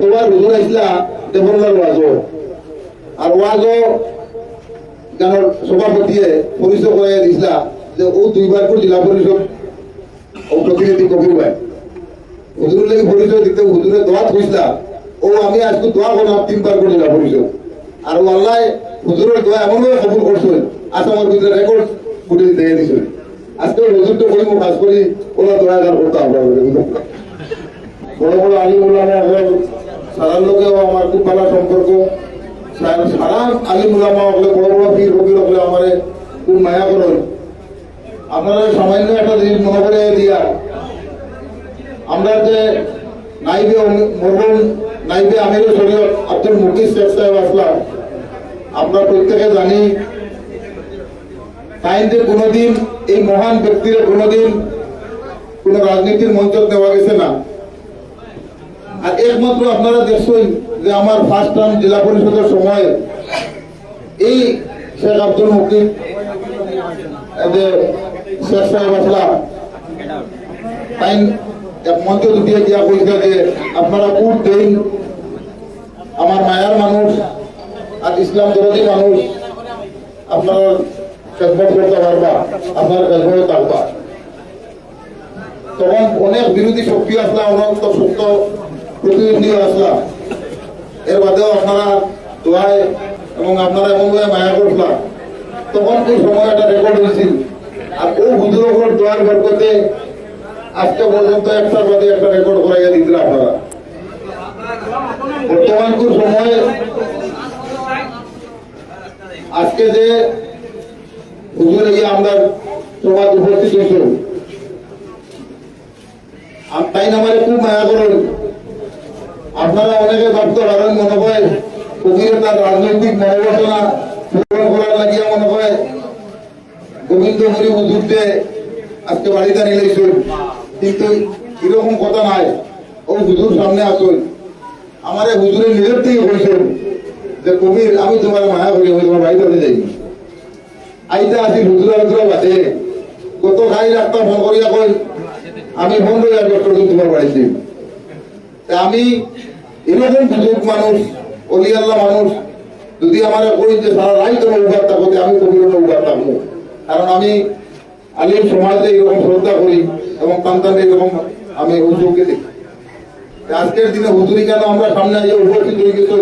গতবার হুজুর আইসলা দেবরলার ওয়াজও আর ওয়াজও গানের সভাপতিয়ে পরিচয় করে দিছিলা যে ও দুইবার করে জেলা পরিষদ ও প্রতিনিধি কবির ভাই হুজুরের লাগে পরিচয় দিতে হুজুরের দোয়াত হইছিলা ও আমি আজকে দোয়া করলাম তিনবার করে জেলা পরিষদ আর আল্লাহ হুজুরের দোয়া এমনভাবে কবুল করছেন আসামের ভিতরে রেকর্ড ফুটে দিয়ে দিয়েছেন আজকে হুজুরটা করি মো কাজ করি ওরা দোয়া করতে আমরা বড় বড় আলিম উলামা হল সারার লোকেও আমার খুব ভালো সম্পর্ক। সারা আলিম উলামা হলে, বড় বড় পীর, ফকির হলে আমার খুব মায়া করেন। আপনারা সামান্য একটা জিনিস মনে করে দিয়া। আমরা যে নাইবে মরহুম, নাইবে আমির শরীয়ত আব্দুল মুকিস শেখ সাহেব আসলাম। আমরা প্রত্যেকে জানি, তাই যে কোনোদিন এই মহান ব্যক্তির কোনোদিন কোন রাজনীতির মঞ্চ দেওয়া গেছে না। আর একমাত্র আপনারা দেখছেন যে আমার ফার্স্ট টার্ম জেলা পরিষদের সময় এই শেখ আব্দুল মুকিম যে শেখ সাহেব আসলা তাই মঞ্চ দিয়ে দিয়া কইছে যে আপনারা ভোট দেন। আমার মায়ার মানুষ আর ইসলাম বিরোধী মানুষ, আপনারা খেদমত করতে পারবা, আপনার খেদমত থাকবা তখন অনেক বিরোধী শক্তি আসলে আসলা অনেক শক্ত প্রতিনিধিও আসলা। এর বাদেও আপনারা দোয়ায় এবং আপনারা এমনভাবে মায়া করছিলাম তখন ওই সময় একটা রেকর্ড হয়েছিল আর ও হুজুর ওপর দোয়ার বরকতে আজকে পর্যন্ত একটার বাদে একটা রেকর্ড করাইয়া দিছিল আপনারা। বর্তমান সময়ে আজকে যে হুজুর গিয়ে আমরা সমাজ উপস্থিত হয়েছিল তাই আমার খুব মায়া করেন। আপনারা অনেকে ভাবতে পারেন মনে হয় কবির তার রাজনৈতিক মনোবাসনা পূরণ করার লাগিয়া মনে হয় গোবিন্দপুরি হুজুরতে আজকে বাড়িতে নিলেছিল কিন্তু এরকম কথা নাই। ও হুজুর সামনে আসুন। আমার এই হুজুরের নিজের থেকে কইছেন যে, কবির, আমি তোমার মায়া করি, আমি তোমার বাড়িতে যাই আইতে আসি হুজুরা হুজুরা বাদে গত খাই রাখতাম ফোন করিয়া কই আমি ফোন করি আর ডক্টর তোমার বাড়িতে। আমি এরকম বুজুর্গ মানুষ অলি আল্লাহ মানুষ, যদি আমার কই যে সারা রাই তোমার উপার থাকতে আমি কবির উপার থাকব। কারণ আমি আলিম সমাজে এরকম শ্রদ্ধা করি এবং কান্তানে এরকম আমি হুজুরকে দেখি। আজকের দিনে হুজুরি কেন আমরা সামনে আইয়া উপস্থিত হয়ে গেছি?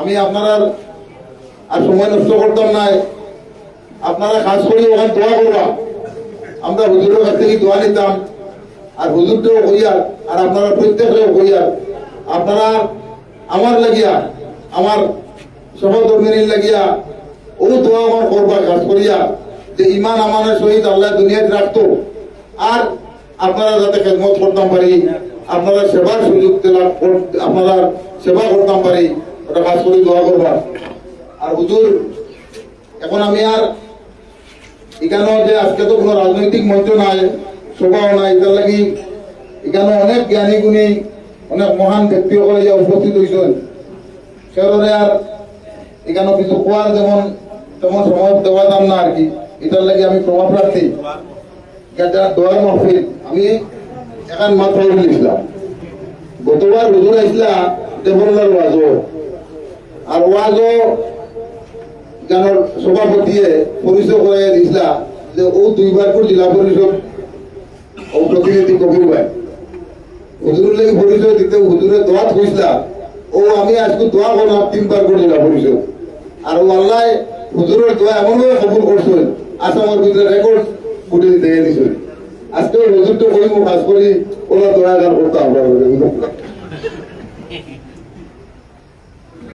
আমি আপনারা আর সময় নষ্ট করতাম না। আপনারা কাজ করি ওখানে দোয়া করবা। আমরা হুজুরের কাছ থেকে দোয়া নিতাম। আর হুজুরটাও কইয়া আর আপনারা প্রত্যেকেও কইয়া আপনারা আমার লাগিয়া, আমার সহধর্মিনীর লাগিয়া ও দোয়া আমার করবা কাজ করিয়া যে ইমান আমানের সহিত আল্লাহ দুনিয়াতে রাখতো। আর আপনারা যাতে খেদমত করতাম পারি, আপনারা সেবার সুযোগ আপনারা সেবা করতাম পারি, ওটা কাজ করে দোয়া করবা। আর হুজুর, এখন আমি আর এখানে যে আজকে তো কোনো রাজনৈতিক মঞ্চ নাই, সভাও নাই এটার লাগি এখানে অনেক জ্ঞানী গুণী অনেক মহান ব্যক্তিসকলে যে উপস্থিত হয়েছেন সেরে আর এখানে কিছু কোয়ার যেমন, তেমন সময় দেওয়া দাম না আর কি। এটার লাগি আমি প্রভাব রাখছি। দোয়ার মাহফিল, আমি এখান মাত্র বলেছিলাম গতবার হুজুর আইসলা দেবরলার ওয়াজও। আর ওয়াজও গানের সভাপতিয়ে পরিচয় করে দিছিলা যে ও দুইবার করে জেলা পরিষদ ও প্রতিনিধি কবির ভাই হুজুরের লাগে পরিচয় দিতে হুজুরে দোয়াত হইছিলা ও, আমি আজকে দোয়া করলাম, তিনবার করে পরিচয় আর ও আল্লাহ হুজুরের দোয়া এমনভাবে কবুল করছেন আসামের ভিতরে রেকর্ড ফুটে দিয়ে দিছেন আজকে হুজুরটা করি মো কাজ করি ওরা দোয়া করতাম